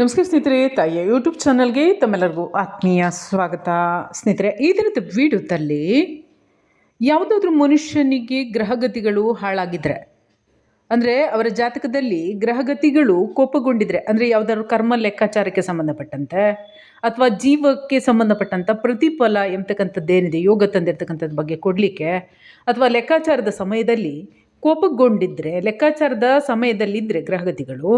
ನಮಸ್ಕಾರ ಸ್ನೇಹಿತರೆ, ತಾಯಿಯ ಯೂಟ್ಯೂಬ್ ಚಾನಲ್ಗೆ ತಮ್ಮೆಲ್ಲರಿಗೂ ಆತ್ಮೀಯ ಸ್ವಾಗತ. ಸ್ನೇಹಿತರೆ, ಈ ದಿನದ ವಿಡಿಯೋದಲ್ಲಿ ಯಾವುದಾದ್ರೂ ಮನುಷ್ಯನಿಗೆ ಗ್ರಹಗತಿಗಳು ಹಾಳಾಗಿದ್ರೆ, ಅಂದರೆ ಅವರ ಜಾತಕದಲ್ಲಿ ಗ್ರಹಗತಿಗಳು ಕೋಪಗೊಂಡಿದ್ರೆ, ಅಂದರೆ ಯಾವುದಾದ್ರು ಕರ್ಮ ಲೆಕ್ಕಾಚಾರಕ್ಕೆ ಸಂಬಂಧಪಟ್ಟಂತೆ, ಅಥವಾ ಜೀವಕ್ಕೆ ಸಂಬಂಧಪಟ್ಟಂಥ ಪ್ರತಿಫಲ ಎಂಬತಕ್ಕಂಥದ್ದೇನಿದೆ, ಯೋಗ ತಂದಿರ್ತಕ್ಕಂಥದ್ದು ಬಗ್ಗೆ ಕೊಡಲಿಕ್ಕೆ, ಅಥವಾ ಲೆಕ್ಕಾಚಾರದ ಸಮಯದಲ್ಲಿ ಕೋಪಗೊಂಡಿದ್ದರೆ ಲೆಕ್ಕಾಚಾರದ ಸಮಯದಲ್ಲಿದ್ದರೆ ಗ್ರಹಗತಿಗಳು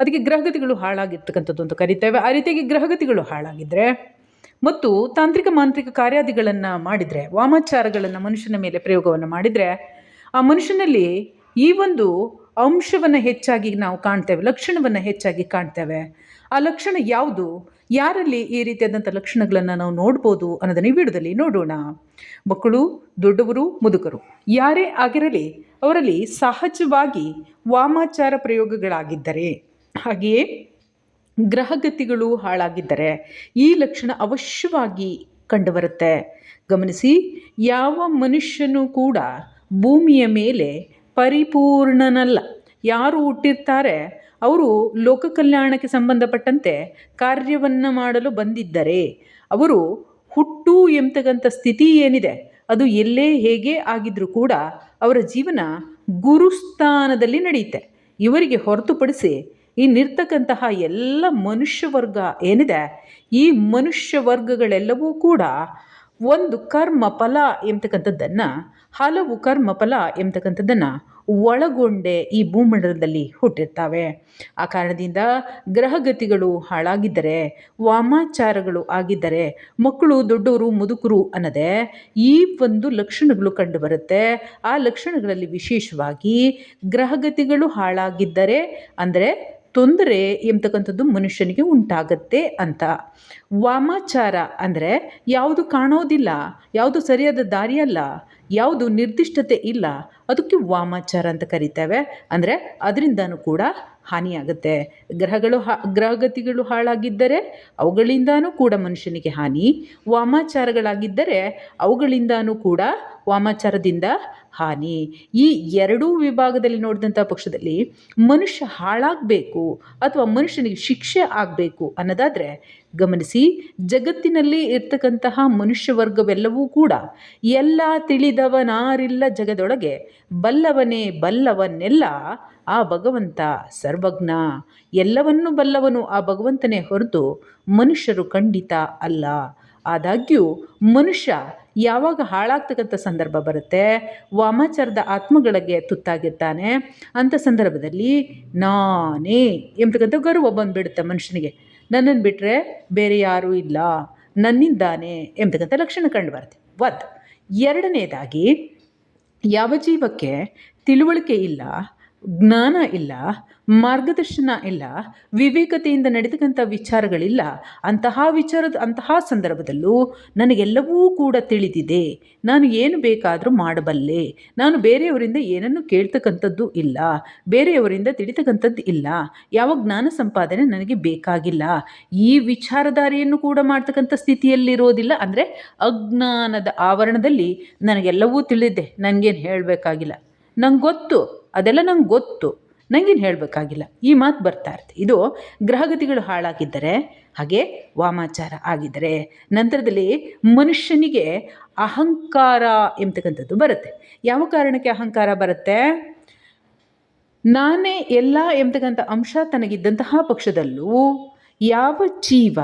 ಅದಕ್ಕೆ ಗ್ರಹಗತಿಗಳು ಹಾಳಾಗಿರ್ತಕ್ಕಂಥದ್ದು ಅಂತ ಕರಿತೇವೆ. ಆ ರೀತಿಯಾಗಿ ಗ್ರಹಗತಿಗಳು ಹಾಳಾಗಿದ್ದರೆ ಮತ್ತು ತಾಂತ್ರಿಕ ಮಾಂತ್ರಿಕ ಕಾರ್ಯಾದಿಗಳನ್ನು ಮಾಡಿದರೆ, ವಾಮಾಚಾರಗಳನ್ನು ಮನುಷ್ಯನ ಮೇಲೆ ಪ್ರಯೋಗವನ್ನು ಮಾಡಿದರೆ, ಆ ಮನುಷ್ಯನಲ್ಲಿ ಈ ಒಂದು ಅಂಶವನ್ನು ಹೆಚ್ಚಾಗಿ ನಾವು ಕಾಣ್ತೇವೆ, ಲಕ್ಷಣವನ್ನು ಹೆಚ್ಚಾಗಿ ಕಾಣ್ತೇವೆ. ಆ ಲಕ್ಷಣ ಯಾವುದು? ಯಾರಲ್ಲಿ ಈ ರೀತಿಯಾದಂಥ ಲಕ್ಷಣಗಳನ್ನು ನಾವು ನೋಡ್ಬೋದು ಅನ್ನೋದನ್ನು ಈ ನೋಡೋಣ. ಮಕ್ಕಳು, ದೊಡ್ಡವರು, ಮುದುಕರು, ಯಾರೇ ಆಗಿರಲಿ, ಅವರಲ್ಲಿ ಸಹಜವಾಗಿ ವಾಮಾಚಾರ ಪ್ರಯೋಗಗಳಾಗಿದ್ದರೆ ಹಾಗೆಯೇ ಗ್ರಹಗತಿಗಳು ಹಾಳಾಗಿದ್ದರೆ ಈ ಲಕ್ಷಣ ಅವಶ್ಯವಾಗಿ ಕಂಡುಬರುತ್ತೆ. ಗಮನಿಸಿ, ಯಾವ ಮನುಷ್ಯನೂ ಕೂಡ ಭೂಮಿಯ ಮೇಲೆ ಪರಿಪೂರ್ಣನಲ್ಲ. ಯಾರು ಹುಟ್ಟಿರ್ತಾರೆ? ಅವರು ಲೋಕ ಕಲ್ಯಾಣಕ್ಕೆ ಸಂಬಂಧಪಟ್ಟಂತೆ ಕಾರ್ಯವನ್ನು ಮಾಡಲು ಬಂದಿದ್ದರೆ. ಅವರು ಹುಟ್ಟು ಎಂಬತಕ್ಕಂಥ ಸ್ಥಿತಿ ಏನಿದೆ? ಅದು ಎಲ್ಲೇ ಹೇಗೆ ಆಗಿದ್ರೂ ಕೂಡ ಅವರ ಜೀವನ ಗುರುಸ್ಥಾನದಲ್ಲಿ ನಡೆಯುತ್ತೆ. ಇವರಿಗೆ ಹೊರತುಪಡಿಸಿ ಇನ್ನಿರ್ತಕ್ಕಂತಹ ಎಲ್ಲ ಮನುಷ್ಯ ವರ್ಗ ಏನಿದೆ, ಈ ಮನುಷ್ಯ ವರ್ಗಗಳೆಲ್ಲವೂ ಕೂಡ ಒಂದು ಕರ್ಮ ಫಲ ಎಂಬತಕ್ಕಂಥದ್ದನ್ನು, ಹಲವು ಕರ್ಮ ಫಲ ಎಂಬತಕ್ಕಂಥದ್ದನ್ನು ಒಳಗೊಂಡೇ ಈ ಭೂಮಂಡಲದಲ್ಲಿ ಹುಟ್ಟಿರ್ತವೆ. ಆ ಕಾರಣದಿಂದ ಗ್ರಹಗತಿಗಳು ಹಾಳಾಗಿದ್ದರೆ, ವಾಮಾಚಾರಗಳು ಆಗಿದ್ದರೆ, ಮಕ್ಕಳು, ದೊಡ್ಡವರು, ಮುದುಕರು ಅನ್ನದೇ ಈ ಒಂದು ಲಕ್ಷಣಗಳು ಕಂಡುಬರುತ್ತೆ. ಆ ಲಕ್ಷಣಗಳಲ್ಲಿ ವಿಶೇಷವಾಗಿ ಗ್ರಹಗತಿಗಳು ಹಾಳಾಗಿದ್ದರೆ, ಅಂದರೆ ತೊಂದರೆ ಎಂಬತಕ್ಕಂಥದ್ದು ಮನುಷ್ಯನಿಗೆ ಉಂಟಾಗತ್ತೆ ಅಂತ. ವಾಮಾಚಾರ ಅಂದರೆ ಯಾವುದು ಕಾಣೋದಿಲ್ಲ ಯಾವುದು ಸರಿಯಾದ ದಾರಿಯಲ್ಲ ಯಾವುದು ನಿರ್ದಿಷ್ಟತೆ ಇಲ್ಲ, ಅದಕ್ಕೆ ವಾಮಾಚಾರ ಅಂತ ಕರಿತೇವೆ. ಅಂದರೆ ಅದರಿಂದನೂ ಕೂಡ ಹಾನಿಯಾಗುತ್ತೆ. ಗ್ರಹಗಳು ಹಾ, ಗ್ರಹಗತಿಗಳು ಹಾಳಾಗಿದ್ದರೆ ಅವುಗಳಿಂದನೂ ಕೂಡ ಮನುಷ್ಯನಿಗೆ ಹಾನಿ. ವಾಮಾಚಾರಗಳಾಗಿದ್ದರೆ ಅವುಗಳಿಂದನೂ ಕೂಡ ವಾಮಾಚಾರದಿಂದ ಹಾನಿ. ಈ ಎರಡೂ ವಿಭಾಗದಲ್ಲಿ ನೋಡಿದಂಥ ಪಕ್ಷದಲ್ಲಿ ಮನುಷ್ಯ ಹಾಳಾಗಬೇಕು ಅಥವಾ ಮನುಷ್ಯನಿಗೆ ಶಿಕ್ಷೆ ಆಗಬೇಕು ಅನ್ನೋದಾದರೆ ಗಮನಿಸಿ, ಜಗತ್ತಿನಲ್ಲಿ ಇರ್ತಕ್ಕಂತಹ ಮನುಷ್ಯ ವರ್ಗವೆಲ್ಲವೂ ಕೂಡ ಎಲ್ಲ ತಿಳಿದವನಾರಿಲ್ಲ ಜಗದೊಳಗೆ, ಬಲ್ಲವನೇ ಬಲ್ಲವನ್ನೆಲ್ಲ ಆ ಭಗವಂತ ಸರ್ವಜ್ಞ. ಎಲ್ಲವನ್ನೂ ಬಲ್ಲವನು ಆ ಭಗವಂತನೇ ಹೊರತು ಮನುಷ್ಯರು ಖಂಡಿತ ಅಲ್ಲ. ಆದಾಗ್ಯೂ, ಮನುಷ್ಯ ಯಾವಾಗ ಹಾಳಾಗ್ತಕ್ಕಂಥ ಸಂದರ್ಭ ಬರುತ್ತೆ, ವಾಮಾಚಾರದ ಆತ್ಮಗಳಿಗೆ ತುತ್ತಾಗಿರ್ತಾನೆ. ಅಂಥ ಸಂದರ್ಭದಲ್ಲಿ ನಾನೇ ಎಂಬತಕ್ಕಂಥ ಗರ್ವ ಬಂದುಬಿಡುತ್ತೆ ಮನುಷ್ಯನಿಗೆ. ನನ್ನನ್ನು ಬಿಟ್ಟರೆ ಬೇರೆ ಯಾರೂ ಇಲ್ಲ. ನನ್ನಿಂದಾನೆ ಎಂಬತಕ್ಕಂಥ ಲಕ್ಷಣ ಕಂಡು ಬರುತ್ತೆ. ಒಂದು ಎರಡನೇದಾಗಿ, ಯಾವ ಜೀವಕ್ಕೆ ತಿಳುವಳಿಕೆ ಇಲ್ಲ ಜ್ಞಾನ ಇಲ್ಲ, ಮಾರ್ಗದರ್ಶನ ಇಲ್ಲ, ವಿವೇಕತೆಯಿಂದ ನಡೆದಕ್ಕಂಥ ವಿಚಾರಗಳಿಲ್ಲ. ಅಂತಹ ವಿಚಾರದ, ಅಂತಹ ಸಂದರ್ಭದಲ್ಲೂ ನನಗೆಲ್ಲವೂ ಕೂಡ ತಿಳಿದಿದೆ. ನಾನು ಏನು ಬೇಕಾದರೂ ಮಾಡಬಲ್ಲೆ. ನಾನು ಬೇರೆಯವರಿಂದ ಏನನ್ನು ಕೇಳ್ತಕ್ಕಂಥದ್ದು ಇಲ್ಲ. ಬೇರೆಯವರಿಂದ ತಿಳಿತಕ್ಕಂಥದ್ದು ಇಲ್ಲ. ಯಾವ ಜ್ಞಾನ ಸಂಪಾದನೆ ನನಗೆ ಬೇಕಾಗಿಲ್ಲ. ಈ ವಿಚಾರಧಾರೆಯನ್ನು ಕೂಡ ಮಾಡ್ತಕ್ಕಂಥ ಸ್ಥಿತಿಯಲ್ಲಿರೋದಿಲ್ಲ. ಅಂದರೆ ಅಜ್ಞಾನದ ಆವರಣದಲ್ಲಿ ನನಗೆಲ್ಲವೂ ತಿಳಿದಿದೆ. ನನಗೇನು ಹೇಳಬೇಕಾಗಿಲ್ಲ. ನಂಗೆ ಗೊತ್ತು ಅದೆಲ್ಲ ನಂಗೆ ಗೊತ್ತು. ನಂಗೇನು ಹೇಳಬೇಕಾಗಿಲ್ಲ. ಈ ಮಾತು ಬರ್ತಾ ಇರುತ್ತೆ. ಇದು ಗ್ರಹಗತಿಗಳು ಹಾಳಾಗಿದ್ದರೆ, ಹಾಗೆ ವಾಮಾಚಾರ ಆಗಿದ್ದರೆ, ನಂತರದಲ್ಲಿ ಮನುಷ್ಯನಿಗೆ ಅಹಂಕಾರ ಎಂಬತಕ್ಕಂಥದ್ದು ಬರುತ್ತೆ. ಯಾವ ಕಾರಣಕ್ಕೆ ಅಹಂಕಾರ ಬರುತ್ತೆ? ನಾನೇ ಎಲ್ಲ ಎಂಬತಕ್ಕಂಥ ಅಂಶ ತನಗಿದ್ದಂತಹ ಪಕ್ಷದಲ್ಲೂ ಯಾವ ಜೀವ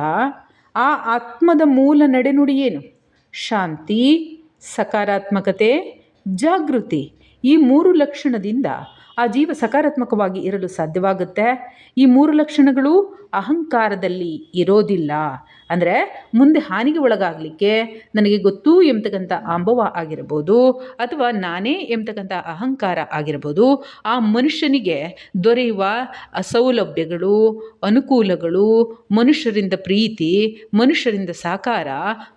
ಆ ಆತ್ಮದ ಮೂಲ ನಡೆನುಡಿ ಏನು? ಶಾಂತಿ, ಸಕಾರಾತ್ಮಕತೆ, ಜಾಗೃತಿ. ಈ ಮೂರು ಲಕ್ಷಣದಿಂದ ಆ ಜೀವ ಸಕಾರಾತ್ಮಕವಾಗಿ ಇರಲು ಸಾಧ್ಯವಾಗುತ್ತೆ. ಈ ಮೂರು ಲಕ್ಷಣಗಳು ಅಹಂಕಾರದಲ್ಲಿ ಇರೋದಿಲ್ಲ. ಅಂದರೆ ಮುಂದೆ ಹಾನಿಗೆ ಒಳಗಾಗಲಿಕ್ಕೆ ನನಗೆ ಗೊತ್ತು ಎಂಬತಕ್ಕಂಥ ಅಂಬವ ಆಗಿರ್ಬೋದು, ಅಥವಾ ನಾನೇ ಎಂಬತಕ್ಕಂಥ ಅಹಂಕಾರ ಆಗಿರ್ಬೋದು, ಆ ಮನುಷ್ಯನಿಗೆ ದೊರೆಯುವ ಸೌಲಭ್ಯಗಳು ಅನುಕೂಲಗಳು, ಮನುಷ್ಯರಿಂದ ಪ್ರೀತಿ, ಮನುಷ್ಯರಿಂದ ಸಾಕಾರ,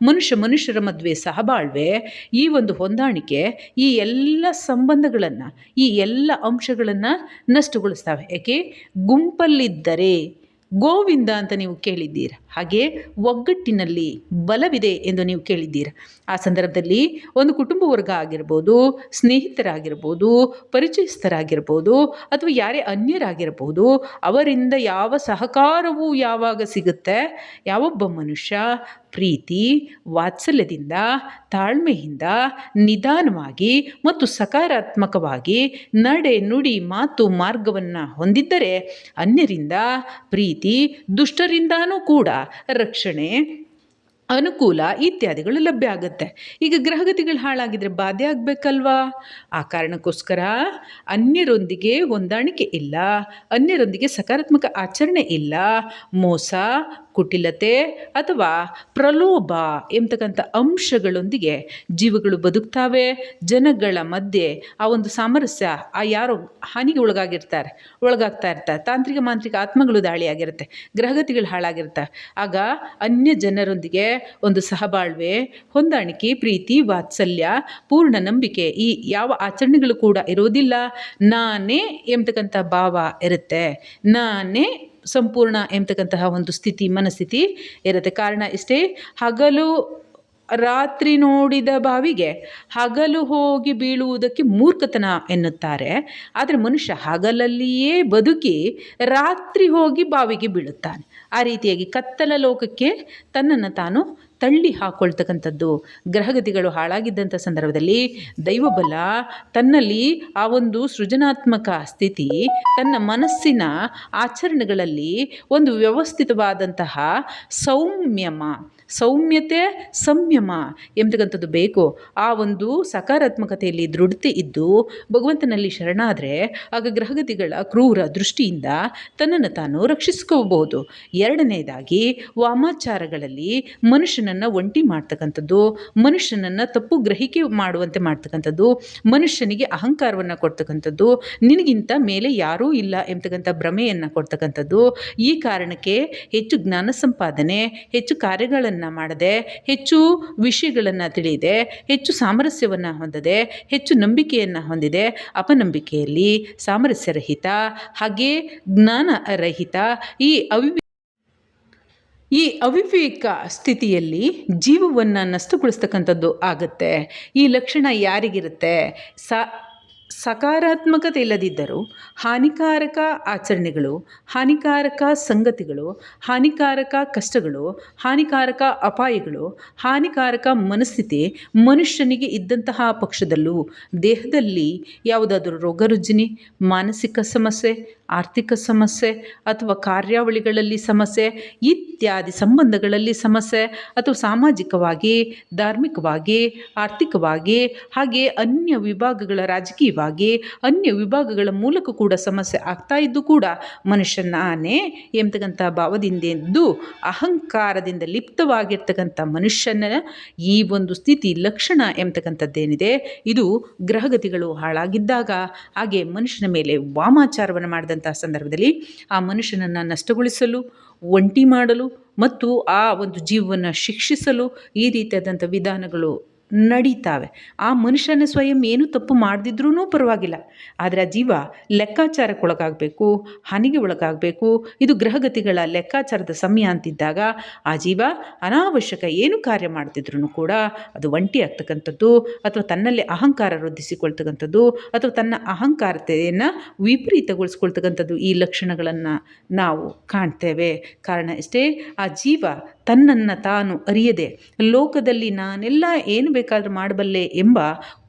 ಮನುಷ್ಯ ಮನುಷ್ಯರ ಮದುವೆ ಸಹಬಾಳ್ವೆ, ಈ ಒಂದು ಹೊಂದಾಣಿಕೆ, ಈ ಎಲ್ಲ ಸಂಬಂಧಗಳನ್ನು, ಈ ಎಲ್ಲ ಅಂಶಗಳನ್ನು ನಷ್ಟಗೊಳಿಸ್ತವೆ. ಏಕೆ? ಗುಂಪಲ್ಲಿದ್ದರೆ ಗೋವಿಂದ ಅಂತ ನೀವು ಕೇಳಿದ್ದೀರ. ಹಾಗೆ ಒಗ್ಗಟ್ಟಿನಲ್ಲಿ ಬಲವಿದೆ ಎಂದು ನೀವು ಕೇಳಿದ್ದೀರ. ಆ ಸಂದರ್ಭದಲ್ಲಿ ಒಂದು ಕುಟುಂಬ ವರ್ಗ ಆಗಿರ್ಬೋದು, ಸ್ನೇಹಿತರಾಗಿರ್ಬೋದು, ಪರಿಚಯಸ್ಥರಾಗಿರ್ಬೋದು, ಅಥವಾ ಯಾರೇ ಅನ್ಯರಾಗಿರ್ಬೋದು, ಅವರಿಂದ ಯಾವ ಸಹಕಾರವೂ ಯಾವಾಗ ಸಿಗುತ್ತೆ? ಯಾವೊಬ್ಬ ಮನುಷ್ಯ ಪ್ರೀತಿ, ವಾತ್ಸಲ್ಯದಿಂದ, ತಾಳ್ಮೆಯಿಂದ, ನಿಧಾನವಾಗಿ ಮತ್ತು ಸಕಾರಾತ್ಮಕವಾಗಿ ನಡೆ ನುಡಿ ಮಾತು ಮಾರ್ಗವನ್ನು ಹೊಂದಿದ್ದರೆ ಅನ್ಯರಿಂದ ಪ್ರೀತಿ, ದುಷ್ಟರಿಂದಾನೂ ಕೂಡ ರಕ್ಷಣೆ, ಅನುಕೂಲ ಇತ್ಯಾದಿಗಳು ಲಭ್ಯ ಆಗುತ್ತೆ. ಈಗ ಗ್ರಹಗತಿಗಳು ಹಾಳಾಗಿದ್ರೆ ಬಾಧೆ ಆಗಬೇಕಲ್ವಾ? ಆ ಕಾರಣಕ್ಕೋಸ್ಕರ ಅನ್ಯರೊಂದಿಗೆ ಹೊಂದಾಣಿಕೆ ಇಲ್ಲ, ಅನ್ಯರೊಂದಿಗೆ ಸಕಾರಾತ್ಮಕ ಆಚರಣೆ ಇಲ್ಲ, ಮೋಸ ಕುಟಿಲತೆ ಅಥವಾ ಪ್ರಲೋಭ ಎಂಬತಕ್ಕಂಥ ಅಂಶಗಳೊಂದಿಗೆ ಜೀವಗಳು ಬದುಕ್ತಾವೆ. ಜನಗಳ ಮಧ್ಯೆ ಆ ಒಂದು ಸಾಮರಸ್ಯ ಆ ಯಾರೋ ಹಾನಿಗೆ ಒಳಗಾಗಿರ್ತಾರೆ, ಒಳಗಾಗ್ತಾ ಇರ್ತಾರೆ. ತಾಂತ್ರಿಕ ಮಾಂತ್ರಿಕ ಆತ್ಮಗಳು ದಾಳಿಯಾಗಿರುತ್ತೆ, ಗ್ರಹಗತಿಗಳು ಹಾಳಾಗಿರುತ್ತೆ ಆಗ ಅನ್ಯ ಜನರೊಂದಿಗೆ ಒಂದು ಸಹಬಾಳ್ವೆ, ಹೊಂದಾಣಿಕೆ, ಪ್ರೀತಿ, ವಾತ್ಸಲ್ಯ, ಪೂರ್ಣ ನಂಬಿಕೆ ಈ ಯಾವ ಆಚರಣೆಗಳು ಕೂಡ ಇರೋದಿಲ್ಲ. ನಾನೇ ಎಂಬತಕ್ಕಂಥ ಭಾವ ಇರುತ್ತೆ. ನಾನೇ ಸಂಪೂರ್ಣ ಎಂಬತಕ್ಕಂತಹ ಒಂದು ಸ್ಥಿತಿ, ಮನಸ್ಥಿತಿ ಇರುತ್ತೆ. ಕಾರಣ ಇಷ್ಟೇ, ಹಗಲು ರಾತ್ರಿ ನೋಡಿದ ಬಾವಿಗೆ ಹಗಲು ಹೋಗಿ ಬೀಳುವುದಕ್ಕೆ ಮೂರ್ಖತನ ಎನ್ನುತ್ತಾರೆ. ಆದರೆ ಮನುಷ್ಯ ಹಗಲಲ್ಲಿಯೇ ಬದುಕಿ ರಾತ್ರಿ ಹೋಗಿ ಬಾವಿಗೆ ಬೀಳುತ್ತಾನೆ. ಆ ರೀತಿಯಾಗಿ ಕತ್ತಲ ಲೋಕಕ್ಕೆ ತನ್ನನ್ನು ತಾನು ತಳ್ಳಿ ಹಾಕೊಳ್ತಕ್ಕಂಥದ್ದು ಗ್ರಹಗತಿಗಳು ಹಾಳಾಗಿದ್ದಂಥ ಸಂದರ್ಭದಲ್ಲಿ ದೈವಬಲ ತನ್ನಲ್ಲಿ ಆ ಒಂದು ಸೃಜನಾತ್ಮಕ ಸ್ಥಿತಿ, ತನ್ನ ಮನಸ್ಸಿನ ಆಚರಣೆಗಳಲ್ಲಿ ಒಂದು ವ್ಯವಸ್ಥಿತವಾದಂತಹ ಸೌಮ್ಯಮ. ಸೌಮ್ಯತೆ ಸಂಯಮ ಎಂಬತಕ್ಕಂಥದ್ದು ಬೇಕು. ಆ ಒಂದು ಸಕಾರಾತ್ಮಕತೆಯಲ್ಲಿ ದೃಢತೆ ಇದ್ದು ಭಗವಂತನಲ್ಲಿ ಶರಣಾದರೆ ಆಗ ಗ್ರಹಗತಿಗಳ ಕ್ರೂರ ದೃಷ್ಟಿಯಿಂದ ತನ್ನನ್ನು ತಾನು ರಕ್ಷಿಸ್ಕೋಬಹುದು. ಎರಡನೇದಾಗಿ ವಾಮಾಚಾರಗಳಲ್ಲಿ ಮನುಷ್ಯನನ್ನು ಒಂಟಿ ಮಾಡ್ತಕ್ಕಂಥದ್ದು, ಮನುಷ್ಯನನ್ನು ತಪ್ಪು ಗ್ರಹಿಕೆ ಮಾಡುವಂತೆ ಮಾಡ್ತಕ್ಕಂಥದ್ದು, ಮನುಷ್ಯನಿಗೆ ಅಹಂಕಾರವನ್ನು ಕೊಡ್ತಕ್ಕಂಥದ್ದು, ನಿನಗಿಂತ ಮೇಲೆ ಯಾರೂ ಇಲ್ಲ ಎಂಬತಕ್ಕಂಥ ಭ್ರಮೆಯನ್ನು ಕೊಡ್ತಕ್ಕಂಥದ್ದು, ಈ ಕಾರಣಕ್ಕೆ ಹೆಚ್ಚು ಜ್ಞಾನ ಸಂಪಾದನೆ, ಹೆಚ್ಚು ಕಾರ್ಯಗಳನ್ನು ಮಾಡದೆ, ಹೆಚ್ಚು ವಿಷಯಗಳನ್ನು ತಿಳಿಯದೆ ಹೆಚ್ಚು ಸಾಮರಸ್ಯವನ್ನು ಹೊಂದದೆ, ಹೆಚ್ಚು ನಂಬಿಕೆಯನ್ನು ಹೊಂದಿದೆ. ಅಪನಂಬಿಕೆಯಲ್ಲಿ ಸಾಮರಸ್ಯರಹಿತ, ಹಾಗೆ ಜ್ಞಾನರಹಿತ ಈ ಅವಿ ಈ ಅವಿವೇಕ ಸ್ಥಿತಿಯಲ್ಲಿ ಜೀವವನ್ನು ನಷ್ಟಗೊಳಿಸ್ತಕ್ಕಂಥದ್ದು ಆಗುತ್ತೆ. ಈ ಲಕ್ಷಣ ಯಾರಿಗಿರುತ್ತೆ? ಸ ಸಕಾರಾತ್ಮಕತೆ ಇಲ್ಲದಿದ್ದರೂ ಹಾನಿಕಾರಕ ಆಚರಣೆಗಳು, ಹಾನಿಕಾರಕ ಸಂಗತಿಗಳು, ಹಾನಿಕಾರಕ ಕಷ್ಟಗಳು, ಹಾನಿಕಾರಕ ಅಪಾಯಗಳು, ಹಾನಿಕಾರಕ ಮನಸ್ಥಿತಿ ಮನುಷ್ಯನಿಗೆ ಇದ್ದಂತಹ ಪಕ್ಷದಲ್ಲೂ ದೇಹದಲ್ಲಿ ಯಾವುದಾದರೂ ರೋಗರುಜಿನಿ, ಮಾನಸಿಕ ಸಮಸ್ಯೆ ಆರ್ಥಿಕ ಸಮಸ್ಯೆ ಅಥವಾ ಕಾರ್ಯಾವಳಿಗಳಲ್ಲಿ ಸಮಸ್ಯೆ, ಇತ್ಯಾದಿ ಸಂಬಂಧಗಳಲ್ಲಿ ಸಮಸ್ಯೆ ಅಥವಾ ಸಾಮಾಜಿಕವಾಗಿ, ಧಾರ್ಮಿಕವಾಗಿ, ಆರ್ಥಿಕವಾಗಿ, ಹಾಗೆ ಅನ್ಯ ವಿಭಾಗಗಳ ರಾಜಕೀಯವಾಗಿ, ಅನ್ಯ ವಿಭಾಗಗಳ ಮೂಲಕ ಕೂಡ ಸಮಸ್ಯೆ ಆಗ್ತಾ ಇದ್ದು ಕೂಡ ಮನುಷ್ಯನ ಆನೆ ಎಂಬತಕ್ಕಂಥ ಭಾವದಿಂದೆದ್ದು ಅಹಂಕಾರದಿಂದ ಲಿಪ್ತವಾಗಿರ್ತಕ್ಕಂಥ ಮನುಷ್ಯನ ಈ ಒಂದು ಸ್ಥಿತಿ ಲಕ್ಷಣ ಎಂಬತಕ್ಕಂಥದ್ದೇನಿದೆ. ಇದು ಗ್ರಹಗತಿಗಳು ಹಾಳಾಗಿದ್ದಾಗ ಹಾಗೆ ಮನುಷ್ಯನ ಮೇಲೆ ವಾಮಾಚಾರವನ್ನು ಮಾಡಿದಂಥ ಸಂದರ್ಭದಲ್ಲಿ ಆ ಮನುಷ್ಯನನ್ನು ನಷ್ಟಗೊಳಿಸಲು, ಒಂಟಿ ಮಾಡಲು ಮತ್ತು ಆ ಒಂದು ಜೀವವನ್ನು ಶಿಕ್ಷಿಸಲು ಈ ರೀತಿಯಾದಂಥ ವಿಧಾನಗಳು ನಡೀತಾವೆ. ಆ ಮನುಷ್ಯನ ಸ್ವಯಂ ಏನು ತಪ್ಪು ಮಾಡದಿದ್ರೂ ಪರವಾಗಿಲ್ಲ. ಆದರೆ ಆ ಜೀವ ಲೆಕ್ಕಾಚಾರಕ್ಕೊಳಗಾಗಬೇಕು, ಹಾನಿಗೆ ಒಳಗಾಗಬೇಕು. ಇದು ಗ್ರಹಗತಿಗಳ ಲೆಕ್ಕಾಚಾರದ ಸಮಯ ಅಂತಿದ್ದಾಗ ಆ ಜೀವ ಅನಾವಶ್ಯಕ ಏನು ಕಾರ್ಯ ಮಾಡ್ತಿದ್ರು ಕೂಡ ಅದು ಒಂಟಿ ಆಗ್ತಕ್ಕಂಥದ್ದು ಅಥವಾ ತನ್ನಲ್ಲಿ ಅಹಂಕಾರ ವೃದ್ಧಿಸಿಕೊಳ್ತಕ್ಕಂಥದ್ದು ಅಥವಾ ತನ್ನ ಅಹಂಕಾರತೆಯನ್ನು ವಿಪರೀತಗೊಳಿಸ್ಕೊಳ್ತಕ್ಕಂಥದ್ದು ಈ ಲಕ್ಷಣಗಳನ್ನು ನಾವು ಕಾಣ್ತೇವೆ. ಕಾರಣ ಇಷ್ಟೇ ಆ ಜೀವ ತನ್ನನ್ನು ತಾನು ಅರಿಯದೆ ಲೋಕದಲ್ಲಿ ನಾನೆಲ್ಲ ಏನು ಬೇಕಾದರೂ ಮಾಡಬಲ್ಲೆ ಎಂಬ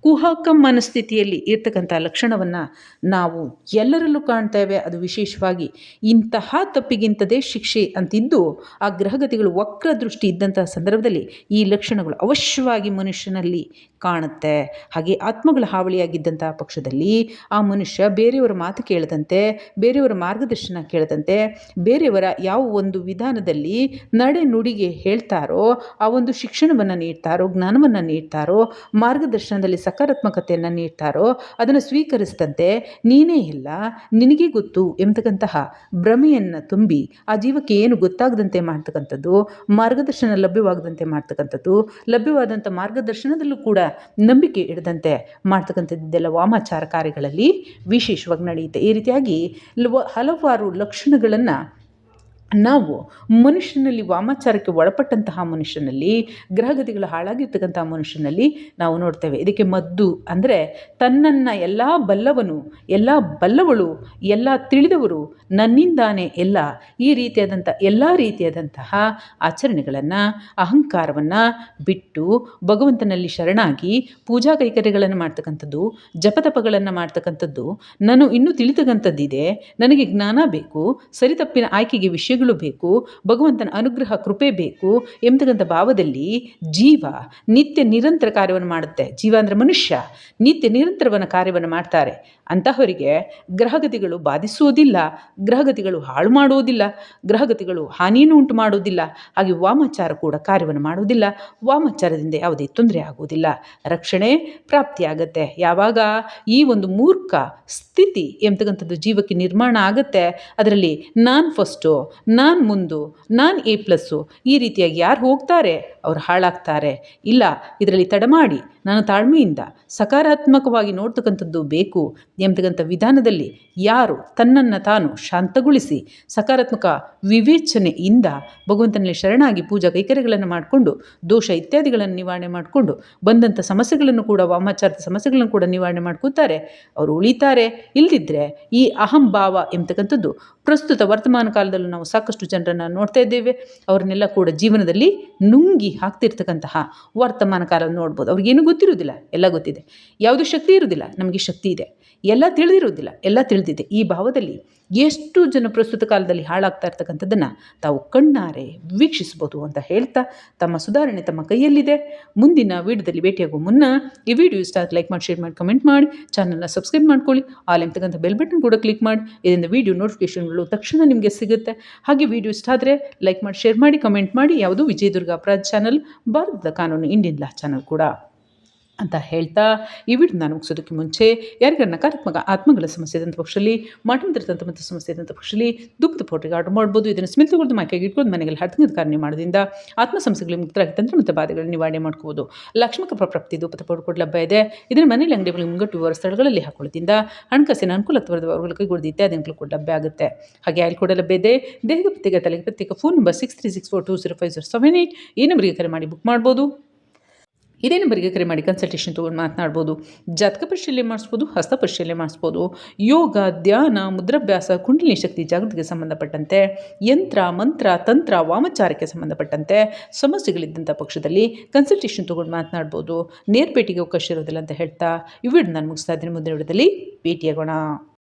ಕುಹಕ ಮನಸ್ಥಿತಿಯಲ್ಲಿ ಇರ್ತಕ್ಕಂಥ ಲಕ್ಷಣವನ್ನು ನಾವು ಎಲ್ಲರಲ್ಲೂ ಕಾಣ್ತೇವೆ. ಅದು ವಿಶೇಷವಾಗಿ ಇಂತಹ ತಪ್ಪಿಗಿಂತದೇ ಶಿಕ್ಷೆ ಅಂತಿದ್ದು ಆ ಗ್ರಹಗತಿಗಳು ವಕ್ರ ದೃಷ್ಟಿ ಇದ್ದಂತಹ ಸಂದರ್ಭದಲ್ಲಿ ಈ ಲಕ್ಷಣಗಳು ಅವಶ್ಯವಾಗಿ ಮನುಷ್ಯನಲ್ಲಿ ಕಾಣುತ್ತೆ. ಹಾಗೆ ಆತ್ಮಗಳ ಹಾವಳಿಯಾಗಿದ್ದಂತಹ ಪಕ್ಷದಲ್ಲಿ ಆ ಮನುಷ್ಯ ಬೇರೆಯವರ ಮಾತು ಕೇಳದಂತೆ, ಬೇರೆಯವರ ಮಾರ್ಗದರ್ಶನ ಕೇಳದಂತೆ, ಬೇರೆಯವರ ಯಾವ ಒಂದು ವಿಧಾನದಲ್ಲಿ ನಡೆ ನುಡಿಗೆ ಹೇಳ್ತಾರೋ, ಆ ಒಂದು ಶಿಕ್ಷಣವನ್ನು ನೀಡ್ತಾರೋ, ಜ್ಞಾನವನ್ನು ನೀಡ್ತಾರೋ, ಮಾರ್ಗದರ್ಶನದಲ್ಲಿ ಸಕಾರಾತ್ಮಕತೆಯನ್ನು ನೀಡ್ತಾರೋ ಅದನ್ನು ಸ್ವೀಕರಿಸಿದಂತೆ ನೀನೇ ಇಲ್ಲ, ನಿನಗೆ ಗೊತ್ತು ಎಂಬತಕ್ಕಂತಹ ಭ್ರಮೆಯನ್ನು ತುಂಬಿ ಆ ಜೀವಕ್ಕೆ ಏನು ಗೊತ್ತಾಗದಂತೆ ಮಾಡ್ತಕ್ಕಂಥದ್ದು, ಮಾರ್ಗದರ್ಶನ ಲಭ್ಯವಾಗದಂತೆ ಮಾಡ್ತಕ್ಕಂಥದ್ದು, ಲಭ್ಯವಾದಂಥ ಮಾರ್ಗದರ್ಶನದಲ್ಲೂ ಕೂಡ ನಂಬಿಕೆ ಇಡದಂತೆ ಮಾಡ್ತಕ್ಕಂಥದ್ದೆಲ್ಲ ವಾಮಾಚಾರ ಕಾರ್ಯಗಳಲ್ಲಿ ವಿಶೇಷವಾಗಿ ನಡೆಯುತ್ತೆ. ಈ ರೀತಿಯಾಗಿ ಹಲವಾರು ಲಕ್ಷಣಗಳನ್ನು ನಾವು ಮನುಷ್ಯನಲ್ಲಿ ವಾಮಾಚಾರಕ್ಕೆ ಒಳಪಟ್ಟಂತಹ ಮನುಷ್ಯನಲ್ಲಿ, ಗ್ರಹಗತಿಗಳು ಹಾಳಾಗಿರ್ತಕ್ಕಂಥ ಮನುಷ್ಯನಲ್ಲಿ ನಾವು ನೋಡ್ತೇವೆ. ಇದಕ್ಕೆ ಮದ್ದು ಅಂದರೆ ತನ್ನನ್ನು ಎಲ್ಲ ಬಲ್ಲವನು, ಎಲ್ಲ ಬಲ್ಲವಳು, ಎಲ್ಲ ತಿಳಿದವರು ನನ್ನಿಂದಾನೆ ಎಲ್ಲ ಈ ರೀತಿಯಾದಂಥ, ಎಲ್ಲ ರೀತಿಯಾದಂತಹ ಆಚರಣೆಗಳನ್ನು, ಅಹಂಕಾರವನ್ನು ಬಿಟ್ಟು ಭಗವಂತನಲ್ಲಿ ಶರಣಾಗಿ ಪೂಜಾ ಕೈಕರ್ಯಗಳನ್ನು ಮಾಡ್ತಕ್ಕಂಥದ್ದು, ಜಪತಪಗಳನ್ನು ಮಾಡ್ತಕ್ಕಂಥದ್ದು, ನಾನು ಇನ್ನೂ ತಿಳಿತಕ್ಕಂಥದ್ದಿದೆ, ನನಗೆ ಜ್ಞಾನ ಬೇಕು ಸರಿತಪ್ಪಿನ ಆಯ್ಕೆಗೆ ವಿಷಯಗಳು ಬೇಕು, ಭಗವಂತನ ಅನುಗ್ರಹ ಕೃಪೆ ಬೇಕು ಎಂಬತಕ್ಕಂಥ ಭಾವದಲ್ಲಿ ಜೀವ ನಿತ್ಯ ನಿರಂತರ ಕಾರ್ಯವನ್ನು ಮಾಡುತ್ತೆ. ಜೀವ ಅಂದರೆ ಮನುಷ್ಯ, ನಿತ್ಯ ನಿರಂತರವನ್ನು ಕಾರ್ಯವನ್ನು ಮಾಡ್ತಾರೆ. ಅಂತಹವರಿಗೆ ಗ್ರಹಗತಿಗಳು ಬಾಧಿಸುವುದಿಲ್ಲ ಗ್ರಹಗತಿಗಳು ಹಾಳು ಮಾಡುವುದಿಲ್ಲ ಗ್ರಹಗತಿಗಳು ಹಾನಿಯನ್ನು ಉಂಟು ಮಾಡುವುದಿಲ್ಲ ಹಾಗೆ ವಾಮಾಚಾರ ಕೂಡ ಕಾರ್ಯವನ್ನು ಮಾಡುವುದಿಲ್ಲ ವಾಮಾಚಾರದಿಂದ ಯಾವುದೇ ತೊಂದರೆ ಆಗುವುದಿಲ್ಲ ರಕ್ಷಣೆ ಪ್ರಾಪ್ತಿಯಾಗತ್ತೆ. ಯಾವಾಗ ಈ ಒಂದು ಮೂರ್ಖ ಸ್ಥಿತಿ ಎಂಬತಕ್ಕಂಥದ್ದು ಜೀವಕ್ಕೆ ನಿರ್ಮಾಣ ಆಗುತ್ತೆ, ಅದರಲ್ಲಿ ನಾನು ಫಸ್ಟು ನಾನು ಮುಂದು, ನಾನು ಎ ಪ್ಲಸ್ಸು, ಈ ರೀತಿಯಾಗಿ ಯಾರು ಹೋಗ್ತಾರೆ, ಅವ್ರು ಹಾಳಾಗ್ತಾರೆ. ಇಲ್ಲ, ಇದರಲ್ಲಿ ತಡಮಾಡಿ ನಾನು ತಾಳ್ಮೆಯಿಂದ, ಸಕಾರಾತ್ಮಕವಾಗಿ ನೋಡ್ತಕ್ಕಂಥದ್ದು ಬೇಕು ಎಂಬತಕ್ಕಂಥ ವಿಧಾನದಲ್ಲಿ ಯಾರು ತನ್ನನ್ನು ತಾನು ಶಾಂತಗೊಳಿಸಿ, ಸಕಾರಾತ್ಮಕ ವಿವೇಚನೆಯಿಂದ ಭಗವಂತನಲ್ಲಿ ಶರಣಾಗಿ ಪೂಜಾ ಕೈಕರ್ಯಗಳನ್ನು ಮಾಡಿಕೊಂಡು, ದೋಷ ಇತ್ಯಾದಿಗಳನ್ನು ನಿವಾರಣೆ ಮಾಡಿಕೊಂಡು, ಬಂದಂಥ ಸಮಸ್ಯೆಗಳನ್ನು ಕೂಡ, ವಾಮಾಚಾರದ ಸಮಸ್ಯೆಗಳನ್ನು ಕೂಡ ನಿವಾರಣೆ ಮಾಡ್ಕೋತಾರೆ ಅವರು ಉಳಿತಾರೆ ಇಲ್ಲದಿದ್ದರೆ ಈ ಅಹಂಭಾವ ಎಂಬತಕ್ಕಂಥದ್ದು ಪ್ರಸ್ತುತ ವರ್ತಮಾನ ಕಾಲದಲ್ಲೂ ನಾವು ಸಾಕಷ್ಟು ಜನರನ್ನು ನೋಡ್ತಾ ಇದ್ದೇವೆ. ಅವ್ರನ್ನೆಲ್ಲ ಕೂಡ ಜೀವನದಲ್ಲಿ ನುಂಗಿ ಹಾಕ್ತಿರ್ತಕ್ಕಂತಹ ವರ್ತಮಾನ ಕಾಲ ನೋಡ್ಬೋದು. ಅವ್ರಿಗೇನು ಗೊತ್ತಿರೋದಿಲ್ಲ ಎಲ್ಲ ಗೊತ್ತಿದೆ. ಯಾವುದು ಶಕ್ತಿ ಇರೋದಿಲ್ಲ ನಮಗೆ ಶಕ್ತಿ ಇದೆ. ಎಲ್ಲ ತಿಳಿದಿರೋದಿಲ್ಲ ಎಲ್ಲ ತಿಳಿದಿದೆ. ಈ ಭಾವದಲ್ಲಿ ಎಷ್ಟು ಜನ ಪ್ರಸ್ತುತ ಕಾಲದಲ್ಲಿ ಹಾಳಾಗ್ತಾ ಇರ್ತಕ್ಕಂಥದ್ದನ್ನು ತಾವು ಕಣ್ಣಾರೆ ವೀಕ್ಷಿಸ್ಬೋದು ಅಂತ ಹೇಳ್ತಾ ತಮ್ಮ ಸುಧಾರಣೆ ತಮ್ಮ ಕೈಯಲ್ಲಿದೆ. ಮುಂದಿನ ವೀಡಿಯೋದಲ್ಲಿ ಭೇಟಿಯಾಗುವ ಮುನ್ನ ಈ ವಿಡಿಯೋ ಇಷ್ಟ ಆದ ಲೈಕ್ ಮಾಡಿ, ಶೇರ್ ಮಾಡಿ, ಕಮೆಂಟ್ ಮಾಡಿ. ಚಾನಲ್ನ ಸಬ್ಸ್ಕ್ರೈಬ್ ಮಾಡ್ಕೊಳ್ಳಿ. ಆಲ್ ಎಂಬತಕ್ಕಂಥ ಬೆಲ್ ಬಟನ್ ಕೂಡ ಕ್ಲಿಕ್ ಮಾಡಿ. ಇದರಿಂದ ವಿಡಿಯೋ ನೋಟಿಫಿಕೇಶನ್ಗಳು ತಕ್ಷಣ ನಿಮಗೆ ಸಿಗುತ್ತೆ. ಹಾಗೆ ವಿಡಿಯೋ ಇಷ್ಟ ಆದರೆ ಲೈಕ್ ಮಾಡಿ, ಶೇರ್ ಮಾಡಿ, ಕಮೆಂಟ್ ಮಾಡಿ. ಯಾವುದು ವಿಜಯದುರ್ಗ ಅಪರಾಧ ಚಾನಲ್, ಭಾರತದ ಕಾನೂನು, ಇಂಡಿಯನ್ ಲಾ ಚಾನಲ್ ಕೂಡ. ಅಂತ ಹೇಳ್ತಾ ಈ ನಾನು ಮುಗಿಸೋದಕ್ಕೆ ಮುಂಚೆ ಯಾರಿಗಾರ ನಕಾರಾತ್ಮಕ ಆತ್ಮಗಳ ಸಮಸ್ಯೆ ಇದ್ದಂಥ ಪಕ್ಷದಲ್ಲಿ ಮಾಟಮಂತ್ರ ಮತ್ತು ಸಮಸ್ಯೆ ಇದ್ದಂಥ ಪಕ್ಷದಲ್ಲಿ ದುಃಖದ ಪೋಟಿಗೆ ಆರ್ಡರ್ ಮಾಡ್ಬೋದು. ಇದನ್ನು ಸ್ಮಿತ್ ತಗೊಳ್ದು ಮೈಕೆಗೆ ಇಟ್ಕೊಂಡು ಮನೆಯಲ್ಲಿ ಹರ್ತಂಗದ ಕಾರಣ ಮಾಡೋದ್ರಿಂದ ಆತ್ಮ ಸಮಸ್ಯೆಗಳಿಗೆ ಮುಕ್ತರಾಗಿ ತಂತ್ರ ಮತ್ತು ಬಾಧೆಗಳನ್ನು ನಿವಾರಣೆ ಮಾಡ್ಕೋಬೋದು. ಲಕ್ಷ್ಮಕ ಪ್ರಾಪ್ತಿ ಧೂಪದ ಪೌಡರ್ ಕೂಡ ಲಭ್ಯ ಇದೆ. ಇದನ್ನು ಮನೆಯಲ್ಲಿ ಅಂಗಡಿಗಳಿಗೆ ಮುಂಗಟ್ಟು ವಿವರ ಸ್ಥಳಗಳಲ್ಲಿ ಹಾಕೊಳ್ಳೋದ್ರಿಂದ ಹಣಕಾಸಿನ ಅನುಕೂಲ ತವರದ ಗುರುದಿತ್ತೆ ಅದನ್ನು ಕೂಡ ಲಭ್ಯ ಆಗುತ್ತೆ. ಹಾಗೆ ಆಯ್ಲ್ ಕೂಡ ಲಭ್ಯ ಇದೆ. ದೇಹದ ಪ್ರತ್ಯೇಕ ತಲೆಗೆ ಪ್ರತ್ಯೇಕ phone number six three six four two zero five zero seven eight ಈ ನಂಬರಿಗೆ ಕರೆ ಮಾಡಿ ಬುಕ್ ಮಾಡ್ಬೋದು. ಇದೇ ನಂಬರಿಗೆ ಕರೆ ಮಾಡಿ ಕನ್ಸಲ್ಟೇಷನ್ ತೊಗೊಂಡು ಮಾತನಾಡ್ಬೋದು? ಜಾತಕ ಪರಿಶೀಲನೆ ಮಾಡಿಸ್ಬೋದು, ಹಸ್ತ ಪರಿಶೀಲನೆ ಮಾಡಿಸ್ಬೋದು. ಯೋಗ, ಧ್ಯಾನ, ಮುದ್ರಾಭ್ಯಾಸ ಕುಂಡಲಿನಿ ಶಕ್ತಿ ಜಾಗೃತಿಗೆ ಸಂಬಂಧಪಟ್ಟಂತೆ, ಯಂತ್ರ, ಮಂತ್ರ, ತಂತ್ರ, ವಾಮಚಾರಕ್ಕೆ ಸಂಬಂಧಪಟ್ಟಂತೆ ಸಮಸ್ಯೆಗಳಿದ್ದಂಥ ಪಕ್ಷದಲ್ಲಿ ಕನ್ಸಲ್ಟೇಷನ್ ತೊಗೊಂಡು ಮಾತನಾಡ್ಬೋದು. ನೇರ್ಪೇಟಿಗೆ ಅವಕಾಶ ಇರೋದಿಲ್ಲ ಅಂತ ಹೇಳ್ತಾ, ಈ ವಿಡಿಯೋ ನಾನು ಮುಗಿಸ್ತಾ ಇದ್ದೀನಿ. ಮುಂದಿನ ವಿಡಿಯೋದಲ್ಲಿ ಭೇಟಿಯಾಗೋಣ.